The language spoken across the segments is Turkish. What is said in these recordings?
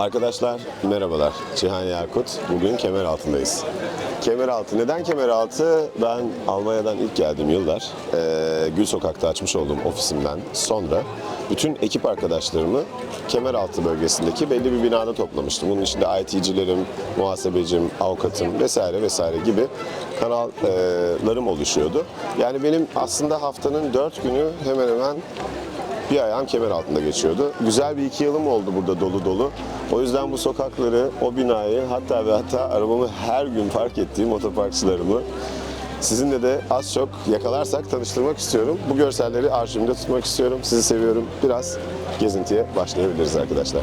Arkadaşlar merhabalar. Cihan Yakut. Bugün Kemeraltı'ndayız. Kemeraltı. Neden Kemeraltı? Ben Almanya'dan ilk geldiğim yıllar eee, Gül Sokak'ta açmış olduğum ofisimden sonra bütün ekip arkadaşlarımı Kemeraltı bölgesindeki belli bir binada toplamıştım. Bunun içinde IT'cilerim, muhasebecim, avukatım vesaire vesaire gibi kanallarım oluşuyordu. Yani benim aslında haftanın dört günü hemen hemen bir ayağım kemer altında geçiyordu. Güzel bir iki yılım oldu burada dolu dolu. O yüzden bu sokakları, o binayı hatta ve hatta arabamı her gün park ettiğim otoparkçılarımı sizinle de az çok yakalarsak tanıştırmak istiyorum. Bu görselleri arşivimde tutmak istiyorum. Sizi seviyorum. Biraz gezintiye başlayabiliriz arkadaşlar.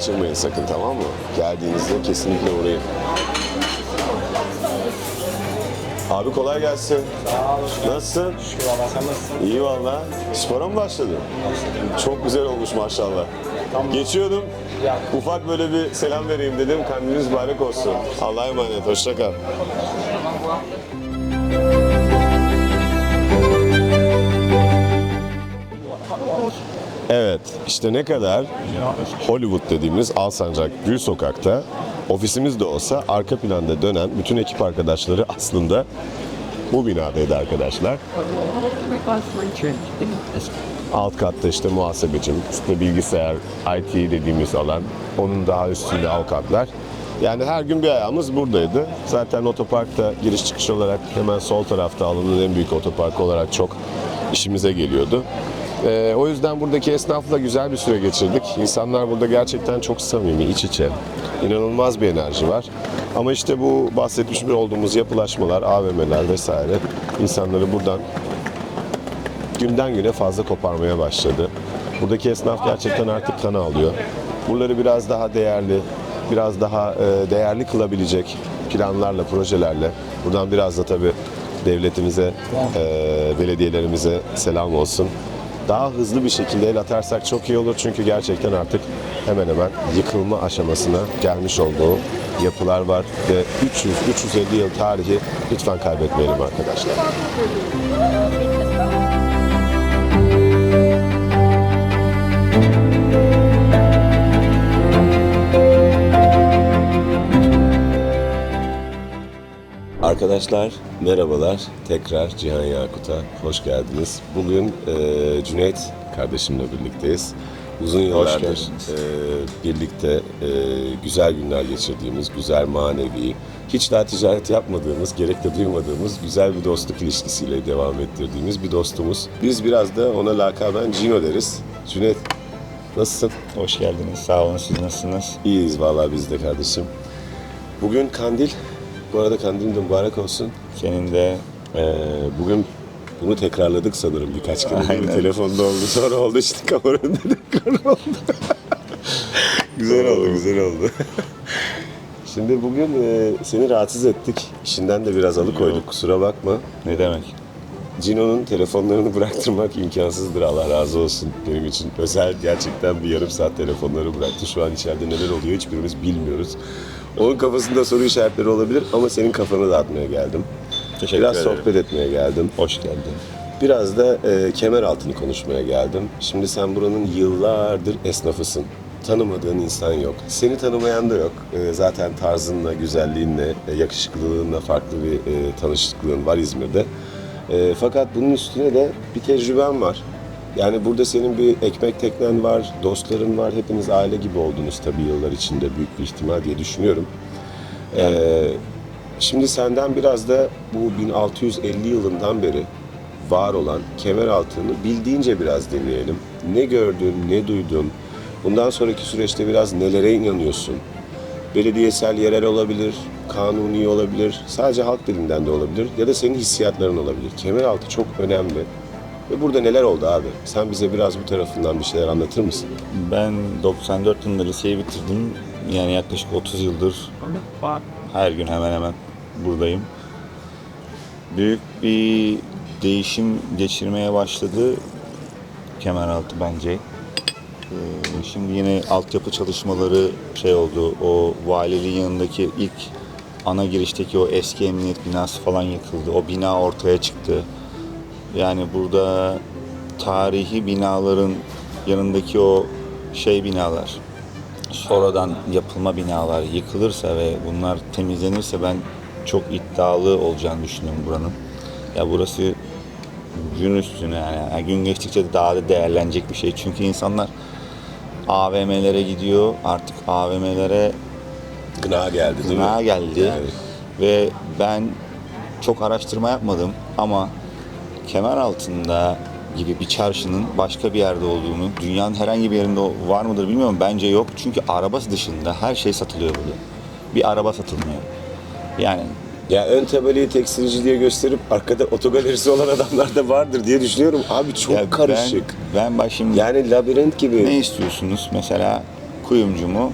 Kaçırmayın sakın tamam mı? Geldiğinizde kesinlikle uğrayın. Abi kolay gelsin. Nasılsın? Şükür Allah sen nasılsın? İyi valla. Spora mı başladın? Çok güzel olmuş maşallah. Geçiyordum. Ufak böyle bir selam vereyim dedim. Kandiliniz mübarek olsun. Allah'a emanet. Hoşça kal. Evet, işte ne kadar Hollywood dediğimiz Alsancak Gül Sokak'ta ofisimiz de olsa arka planda dönen bütün ekip arkadaşları aslında bu binadaydı arkadaşlar. Alt katta işte muhasebecim, üstte bilgisayar, IT dediğimiz alan, onun daha üstünde avukatlar. Yani her gün bir ayağımız buradaydı. Zaten otoparkta giriş çıkış olarak hemen sol tarafta alanın en büyük otoparkı olarak çok işimize geliyordu. Ee, o yüzden buradaki esnafla güzel bir süre geçirdik. İnsanlar burada gerçekten çok samimi, iç içe. İnanılmaz bir enerji var. Ama işte bu bahsetmiş bir olduğumuz yapılaşmalar, AVM'ler vesaire insanları buradan günden güne fazla koparmaya başladı. Buradaki esnaf gerçekten artık kan alıyor. Buraları biraz daha değerli, biraz daha e, değerli kılabilecek planlarla, projelerle. Buradan biraz da tabii devletimize, e, belediyelerimize selam olsun. Daha hızlı bir şekilde el atarsak çok iyi olur çünkü gerçekten artık hemen hemen yıkılma aşamasına gelmiş olduğu yapılar var ve 300-350 yıl tarihi lütfen kaybetmeyelim arkadaşlar. Arkadaşlar merhabalar. Tekrar Cihan Yakut'a hoş geldiniz. Bugün e, Cüneyt kardeşimle birlikteyiz. Uzun yıllardır e, birlikte e, güzel günler geçirdiğimiz, güzel manevi, hiç daha ticaret yapmadığımız, gerek de duymadığımız güzel bir dostluk ilişkisiyle devam ettirdiğimiz bir dostumuz. Biz biraz da ona lakaben Cino deriz. Cüneyt nasılsın? Hoş geldiniz. Sağ olun. Siz nasılsınız? İyiyiz vallahi biz de kardeşim. Bugün kandil. Bu arada kandilin de mübarek olsun. Senin de Ee, bugün bunu tekrarladık sanırım birkaç kere. Aynen. Bir telefonda oldu, sonra oldu işte kamera önünde tekrar oldu. güzel oldu, güzel oldu. Şimdi bugün e, seni rahatsız ettik. İşinden de biraz alıkoyduk, kusura bakma. ne demek? Cino'nun telefonlarını bıraktırmak imkansızdır Allah razı olsun benim için. Özel gerçekten bir yarım saat telefonları bıraktı. Şu an içeride neler oluyor hiçbirimiz bilmiyoruz. Onun kafasında soru işaretleri olabilir ama senin kafanı dağıtmaya geldim. Teşekkür Biraz ederim. sohbet etmeye geldim. Hoş geldin. Biraz da e, kemer altını konuşmaya geldim. Şimdi sen buranın yıllardır esnafısın. Tanımadığın insan yok. Seni tanımayan da yok. E, zaten tarzınla, güzelliğinle, e, yakışıklılığınla farklı bir e, tanışıklığın var İzmir'de. E, fakat bunun üstüne de bir tecrüben var. Yani burada senin bir ekmek teknen var, dostların var. Hepiniz aile gibi oldunuz tabii yıllar içinde büyük bir ihtimal diye düşünüyorum. E, Şimdi senden biraz da bu 1650 yılından beri var olan kemer altını bildiğince biraz dinleyelim. Ne gördün, ne duydun? Bundan sonraki süreçte biraz nelere inanıyorsun? Belediyesel, yerel olabilir, kanuni olabilir, sadece halk dilinden de olabilir ya da senin hissiyatların olabilir. Kemeraltı çok önemli. Ve burada neler oldu abi? Sen bize biraz bu tarafından bir şeyler anlatır mısın? Ben 94 yılında liseyi bitirdim. Yani yaklaşık 30 yıldır her gün hemen hemen buradayım. Büyük bir değişim geçirmeye başladı Kemeraltı bence. Ee, Şimdi yine altyapı çalışmaları şey oldu. O valiliğin yanındaki ilk ana girişteki o eski emniyet binası falan yıkıldı. O bina ortaya çıktı. Yani burada tarihi binaların yanındaki o şey binalar, sonradan yapılma binalar yıkılırsa ve bunlar temizlenirse ben çok iddialı olacağını düşünüyorum buranın. Ya burası gün üstüne yani, yani gün geçtikçe daha da değerlenecek bir şey. Çünkü insanlar AVM'lere gidiyor. Artık AVM'lere Gına geldi gına geldi. Yani. Ve ben çok araştırma yapmadım ama kemer altında gibi bir çarşının başka bir yerde olduğunu, dünyanın herhangi bir yerinde var mıdır bilmiyorum. Bence yok. Çünkü arabası dışında her şey satılıyor burada. Bir araba satılmıyor. Yani Ya ön tabeliği tekstilci diye gösterip arkada otogalerisi olan adamlar da vardır diye düşünüyorum. Abi çok ya karışık. Ben, ben bak şimdi Yani labirent gibi. ne istiyorsunuz? Mesela kuyumcu mu?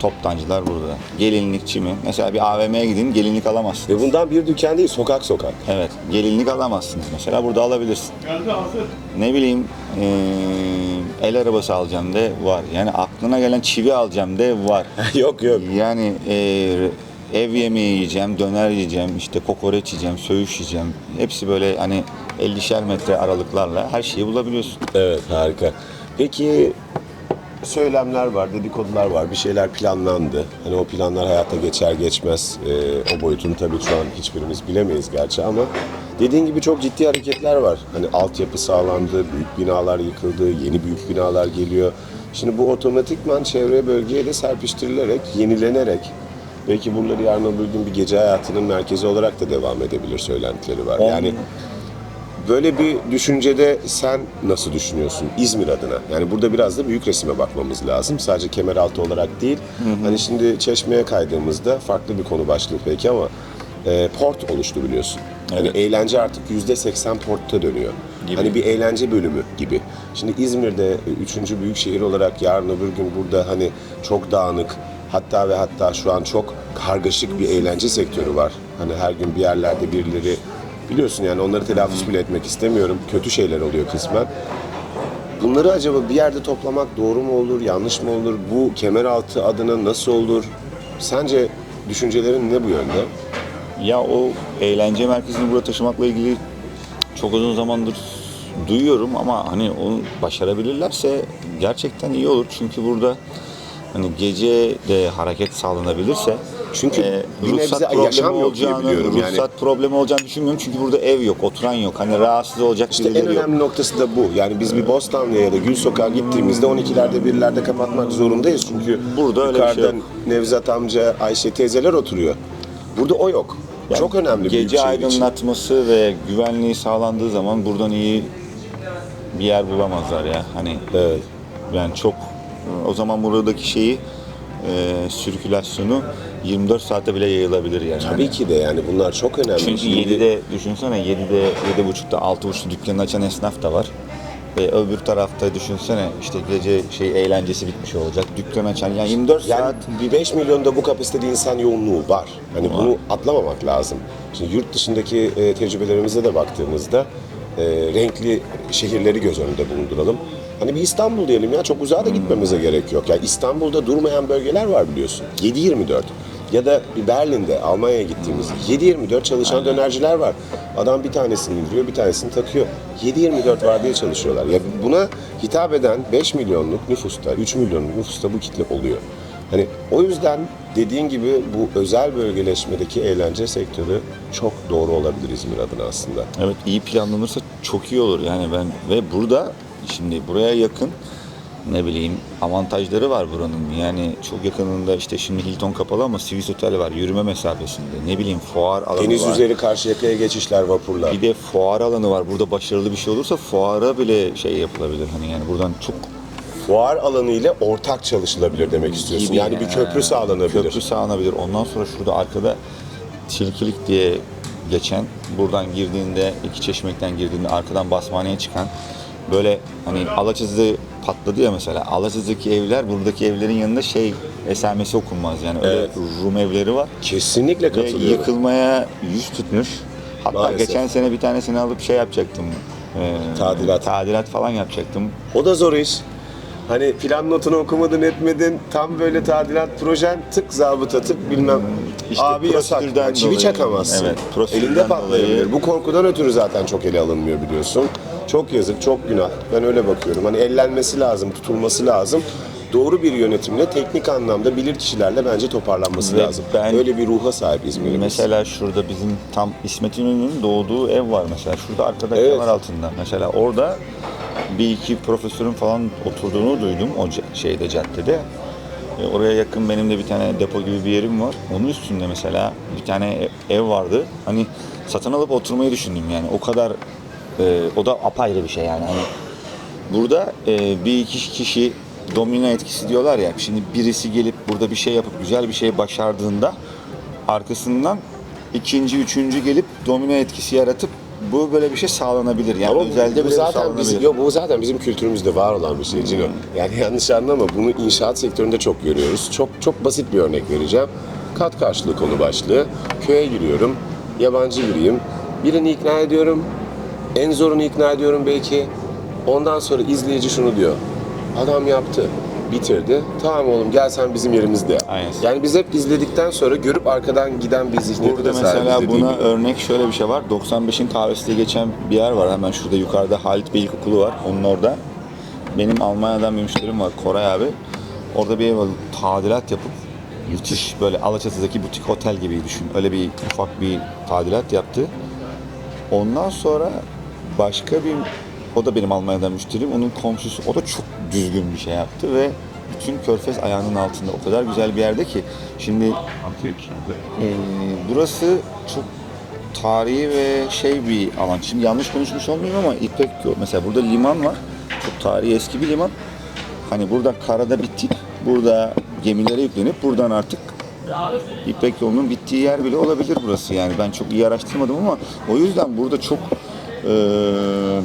Toptancılar burada. Gelinlikçi mi? Mesela bir AVM'ye gidin gelinlik alamazsınız. Ve bundan bir dükkan değil, sokak sokak. Evet, gelinlik alamazsınız mesela. Burada alabilirsin. Ne bileyim, eee, el arabası alacağım de var. Yani aklına gelen çivi alacağım de var. yok yok. Yani eee, ev yemeği yiyeceğim, döner yiyeceğim, işte kokoreç yiyeceğim, söğüş yiyeceğim. Hepsi böyle hani 50'şer metre aralıklarla her şeyi bulabiliyorsun. Evet harika. Peki söylemler var, dedikodular var, bir şeyler planlandı. Hani o planlar hayata geçer geçmez e, o boyutunu tabii şu an hiçbirimiz bilemeyiz gerçi ama dediğin gibi çok ciddi hareketler var. Hani altyapı sağlandı, büyük binalar yıkıldı, yeni büyük binalar geliyor. Şimdi bu otomatikman çevre bölgeye de serpiştirilerek, yenilenerek belki buraları yarın öbür gün bir gece hayatının merkezi olarak da devam edebilir söylentileri var. Yani Böyle bir düşüncede sen nasıl düşünüyorsun İzmir adına? Yani burada biraz da büyük resime bakmamız lazım. Sadece kemeraltı olarak değil. Hani şimdi Çeşme'ye kaydığımızda farklı bir konu başlığı peki ama e, port oluştu biliyorsun. Hani Evet. eğlence artık yüzde seksen portta dönüyor. Gibi. Hani bir eğlence bölümü gibi. Şimdi İzmir'de e, üçüncü büyük şehir olarak yarın öbür gün burada hani çok dağınık hatta ve hatta şu an çok kargaşık bir eğlence sektörü var. Hani her gün bir yerlerde birileri biliyorsun yani onları telaffuz bile etmek istemiyorum. Kötü şeyler oluyor kısmen. Bunları acaba bir yerde toplamak doğru mu olur, yanlış mı olur? Bu kemeraltı adına nasıl olur? Sence düşüncelerin ne bu yönde? Ya o eğlence merkezini buraya taşımakla ilgili çok uzun zamandır duyuyorum ama hani onu başarabilirlerse gerçekten iyi olur. Çünkü burada hani gece de hareket sağlanabilirse Çünkü e, bir nebze yaşam problemi yok diye olacağını, biliyorum yani. ruhsat problemi olacağını düşünmüyorum çünkü burada ev yok, oturan yok. Hani rahatsız olacak İşte en birileri yok. önemli noktası da bu. Yani biz bir Bostanlı'ya ya da Gül Sokak'a gittiğimizde 12'lerde birlerde kapatmak zorundayız. Çünkü Burada öyle bir şey yok. Nevzat amca, Ayşe teyzeler oturuyor. Burada o yok. Yani Çok önemli bir Gece için. aydınlatması ve güvenliği sağlandığı zaman buradan iyi bir yer bulamazlar ya. Hani Evet. yani çok o zaman buradaki şeyi e, sirkülasyonu 24 saate bile yayılabilir yani. Tabii ki de yani bunlar çok önemli. Çünkü Şimdi- 7'de düşünsene 7'de 7.30'da 6.30'da dükkanını açan esnaf da var. Ve öbür tarafta düşünsene işte gece şey eğlencesi bitmiş olacak. Dükkan açan yani 24 Yani saat bir 5 milyonda bu kapasitede insan yoğunluğu var. Hani Var. bunu atlamamak lazım. Şimdi yurt dışındaki e, tecrübelerimize de baktığımızda e, renkli şehirleri göz önünde bulunduralım. Hani bir İstanbul diyelim ya çok uzağa da gitmemize gerek yok. Yani İstanbul'da durmayan bölgeler var biliyorsun. 7-24. Ya da bir Berlin'de Almanya'ya gittiğimizde 7-24 çalışan dönerciler var. Adam bir tanesini indiriyor, bir tanesini takıyor. 7-24 var diye çalışıyorlar. Ya buna hitap eden 5 milyonluk nüfusta, 3 milyonluk nüfusta bu kitle oluyor. Hani o yüzden dediğin gibi bu özel bölgeleşmedeki eğlence sektörü çok doğru olabilir İzmir adına aslında. Evet iyi planlanırsa çok iyi olur yani ben ve burada şimdi buraya yakın ne bileyim avantajları var buranın. Yani çok yakınında işte şimdi Hilton kapalı ama Swiss Otel var yürüme mesafesinde. Ne bileyim fuar alanı Deniz var. üzeri Karşıyaka'ya geçişler vapurla. Bir de fuar alanı var. Burada başarılı bir şey olursa fuara bile şey yapılabilir. Hani yani buradan çok Fuar alanı ile ortak çalışılabilir demek istiyorsun. gibi Yani bir köprü sağlanabilir. Köprü sağlanabilir. Ondan sonra şurada arkada Tilkilik diye geçen buradan girdiğinde iki çeşmekten girdiğinde arkadan basmaneye çıkan böyle hani Alaçatı patladı ya mesela. Alaçatı'daki evler buradaki evlerin yanında şey esamesi okunmaz yani. Öyle Evet. Rum evleri var. Kesinlikle Ve katılıyorum. yıkılmaya yüz tutmuş. Hatta Maalesef. geçen sene bir tanesini alıp şey yapacaktım. Ee, Tadilat. Tadilat falan yapacaktım. O da zor iş. Hani plan notunu okumadın etmedin, tam böyle tadilat projen tık zabıta tık bilmem. İşte Abi yasak, prosedürden çivi dolayı- çakamazsın. Evet, prosedürden Elinde patlayabilir. dolayı- Bu korkudan ötürü zaten çok ele alınmıyor biliyorsun. Çok yazık, çok günah. Ben öyle bakıyorum. Hani ellenmesi lazım, tutulması lazım. Doğru bir yönetimle, teknik anlamda bilir kişilerle bence toparlanması Ve lazım. ben- Öyle bir ruha sahip İzmir'imiz. Mesela şurada bizim tam İsmet İnönü'nün doğduğu ev var mesela. Şurada arkada Evet. kemer altında. Mesela orada bir iki profesörün falan oturduğunu duydum o şeyde caddede. E, oraya yakın benim de bir tane depo gibi bir yerim var. Onun üstünde mesela bir tane e- ev vardı. Hani satın alıp oturmayı düşündüm yani. O kadar e, o da apayrı bir şey yani. Hani burada e, bir iki kişi domino etkisi diyorlar ya. Şimdi birisi gelip burada bir şey yapıp güzel bir şey başardığında arkasından ikinci, üçüncü gelip domino etkisi yaratıp bu böyle bir şey sağlanabilir. Yani Ama özelde bu zaten bizim, yo, bu zaten bizim kültürümüzde var olan bir şey Cino. Yani yanlış anlama bunu inşaat sektöründe çok görüyoruz. Çok çok basit bir örnek vereceğim. Kat karşılığı konu başlığı. Köye giriyorum. Yabancı biriyim. Birini ikna ediyorum. En zorunu ikna ediyorum belki. Ondan sonra izleyici şunu diyor. Adam yaptı. Bitirdi. Tamam oğlum gel sen bizim yerimizde yap. Aynen. Yani biz hep izledikten sonra görüp arkadan giden bir zihniyete Burada de sahibiz mesela dediğim buna gibi. örnek şöyle bir şey var. 95'in kahvesi diye geçen bir yer var. Hemen şurada yukarıda Halit Bey İlkokulu var. Onun orada. Benim Almanya'dan bir müşterim var Koray abi. Orada bir ev alıp tadilat yapıp müthiş böyle Alaçatı'daki butik otel gibi düşün. Öyle bir ufak bir tadilat yaptı. Ondan sonra başka bir o da benim Almanya'dan müşterim. Onun komşusu o da çok düzgün bir şey yaptı ve bütün körfez ayağının altında. O kadar güzel bir yerde ki. Şimdi ee, burası çok tarihi ve şey bir alan. Şimdi yanlış konuşmuş olmayayım ama İpek. Mesela burada liman var. Çok tarihi eski bir liman. Hani burada karada bitip burada gemilere yüklenip buradan artık İpek yolunun bittiği yer bile olabilir burası yani. Ben çok iyi araştırmadım ama o yüzden burada çok e,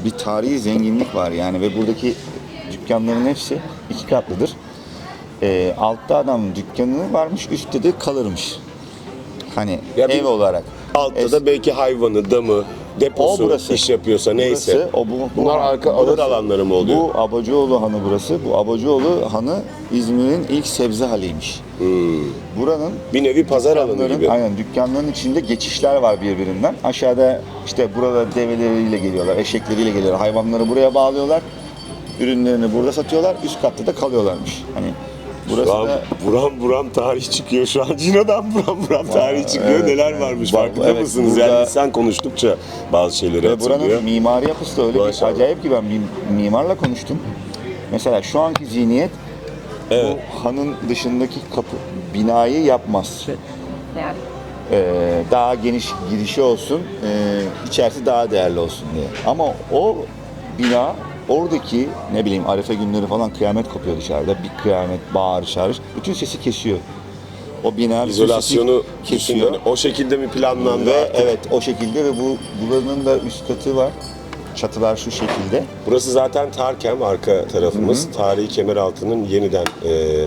bir tarihi zenginlik var yani ve buradaki dükkanların hepsi iki katlıdır. E, altta adam dükkanı varmış, üstte de kalırmış. Hani Ya bir- ev olarak. Altta da belki hayvanı, damı, deposu O burası. iş yapıyorsa neyse. Burası, o bu, bu- Bunlar arka ağır alanları mı oluyor? Bu Abacıoğlu Hanı burası. Bu Abacıoğlu Hanı İzmir'in ilk sebze haliymiş. Buranın bir nevi pazar alanı gibi. aynen dükkanların içinde geçişler var birbirinden. Aşağıda işte burada develeriyle geliyorlar, eşekleriyle geliyorlar. Hayvanları buraya bağlıyorlar. Ürünlerini burada satıyorlar. Üst katta da kalıyorlarmış. Hani burası Buram, da buram buram tarih çıkıyor şu an. Cino'dan buram buram tarih çıkıyor. evet, Neler evet. varmış Bak, farkında evet, mısınız? burada- Yani sen konuştukça bazı şeyleri Ve buranın mimari yapısı da öyle bir Maşallah. acayip ki ben bir mimarla konuştum. Mesela şu anki zihniyet Evet. bu hanın dışındaki kapı binayı yapmaz. Yani Ee, daha geniş girişi olsun, ee, içerisi daha değerli olsun diye. Ama o bina oradaki ne bileyim Arife günleri falan kıyamet kopuyor dışarıda. Bir kıyamet bağır çağırış. Bütün sesi kesiyor. O bina İzolasyonu kesiyor. O şekilde mi planlandı? Ve evet o şekilde ve bu buranın da üst katı var. Çatılar şu şekilde. Burası zaten Tarkem arka tarafımız. Tarihi Kemeraltı'nın yeniden e,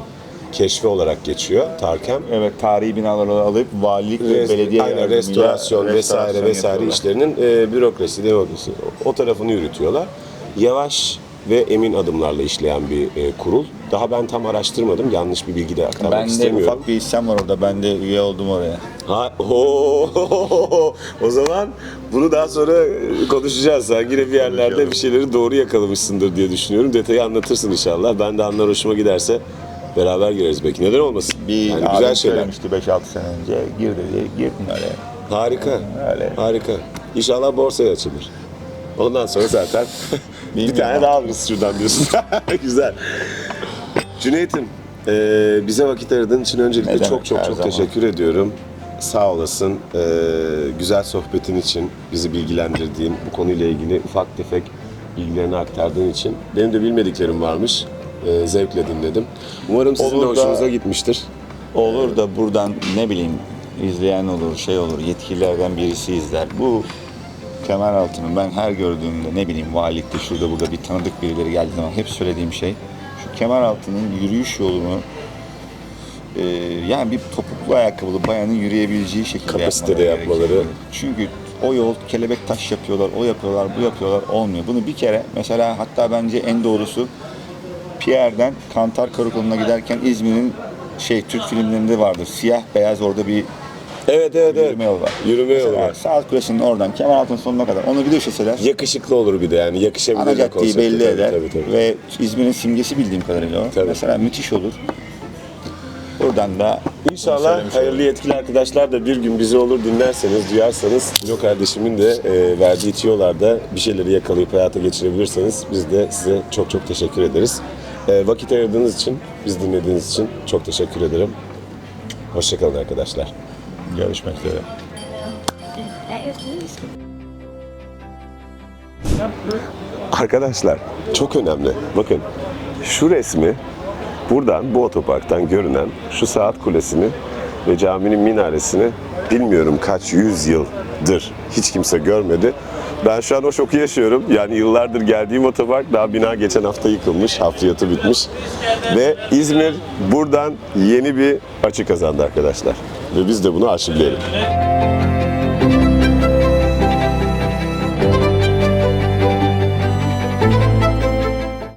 keşfi olarak geçiyor Tarkem. Evet tarihi binaları alıp valilik ve Res- belediye aynen, yardımıyla restorasyon vesaire restorasyon vesaire yapıyorlar. işlerinin e, bürokrasi, demokrasi o, o tarafını yürütüyorlar. Yavaş ve emin adımlarla işleyen bir e, kurul. Daha ben tam araştırmadım. Yanlış bir bilgi de aktarmak Ben istemiyorum. ufak bir hissem var orada. Ben de üye oldum oraya. Ha, oo, o zaman bunu daha sonra e, konuşacağız. Sen yine bir yerlerde bir şeyleri doğru yakalamışsındır diye düşünüyorum. Detayı anlatırsın inşallah. Ben de anlar hoşuma giderse beraber gireriz belki. Neden olmasın? Bir yani güzel şeyler. söylemişti 5-6 sene önce. Gir dedi. Girdim oraya. Harika. Öyle. Harika. İnşallah borsaya açılır. Ondan sonra zaten bir tane daha alırız şuradan diyorsun. Güzel. Cüneyt'im e, bize vakit ayırdığın için öncelikle çok çok her çok zaman. teşekkür ediyorum. Sağ olasın. E, güzel sohbetin için, bizi bilgilendirdiğin, bu konuyla ilgili ufak tefek bilgilerini aktardığın için. Benim de bilmediklerim varmış. E, zevkle dinledim. Umarım sizin de Olur da- hoşunuza gitmiştir. Olur da buradan ne bileyim izleyen olur, şey olur, yetkililerden birisi izler. Bu Kemeraltı'nın ben her gördüğümde ne bileyim valilikte şurada burada bir tanıdık birileri geldiği zaman hep söylediğim şey şu Kemeraltı'nın yürüyüş yolunu e, yani bir topuklu ayakkabılı bayanın yürüyebileceği şekilde Kapasitede yapmaları yapmaları. Çünkü o yol kelebek taş yapıyorlar, o yapıyorlar, bu yapıyorlar olmuyor. Bunu bir kere mesela hatta bence en doğrusu Pierre'den Kantar Karakoluna giderken İzmir'in şey Türk filmlerinde vardır. Siyah beyaz orada bir Evet evet evet. yürüme yolu var. Yürüme yolu var. Saat Kulesi'nin oradan Kemeraltı'nın sonuna kadar onu bir döşeseler Yakışıklı olur bir de yani yakışabilir. ana caddeyi belli Tabii, eder tabii, tabii. ve İzmir'in simgesi bildiğim kadarıyla o. Tabii. Mesela müthiş olur. Buradan da İnşallah hayırlı yetkili arkadaşlar da bir gün bizi olur dinlerseniz, duyarsanız Bilo kardeşimin de e, verdiği tiyolarda bir şeyleri yakalayıp hayata geçirebilirseniz biz de size çok çok teşekkür ederiz. E, vakit ayırdığınız için, biz dinlediğiniz için çok teşekkür ederim. Hoşçakalın arkadaşlar. Görüşmek üzere. Arkadaşlar çok önemli. Bakın şu resmi buradan bu otoparktan görünen şu saat kulesini ve caminin minaresini bilmiyorum kaç yüz yıldır hiç kimse görmedi. Ben şu an o şoku yaşıyorum. Yani yıllardır geldiğim otopark daha bina geçen hafta yıkılmış, hafriyatı bitmiş. Ve İzmir buradan yeni bir açı kazandı arkadaşlar. Ve biz de bunu arşivleyelim.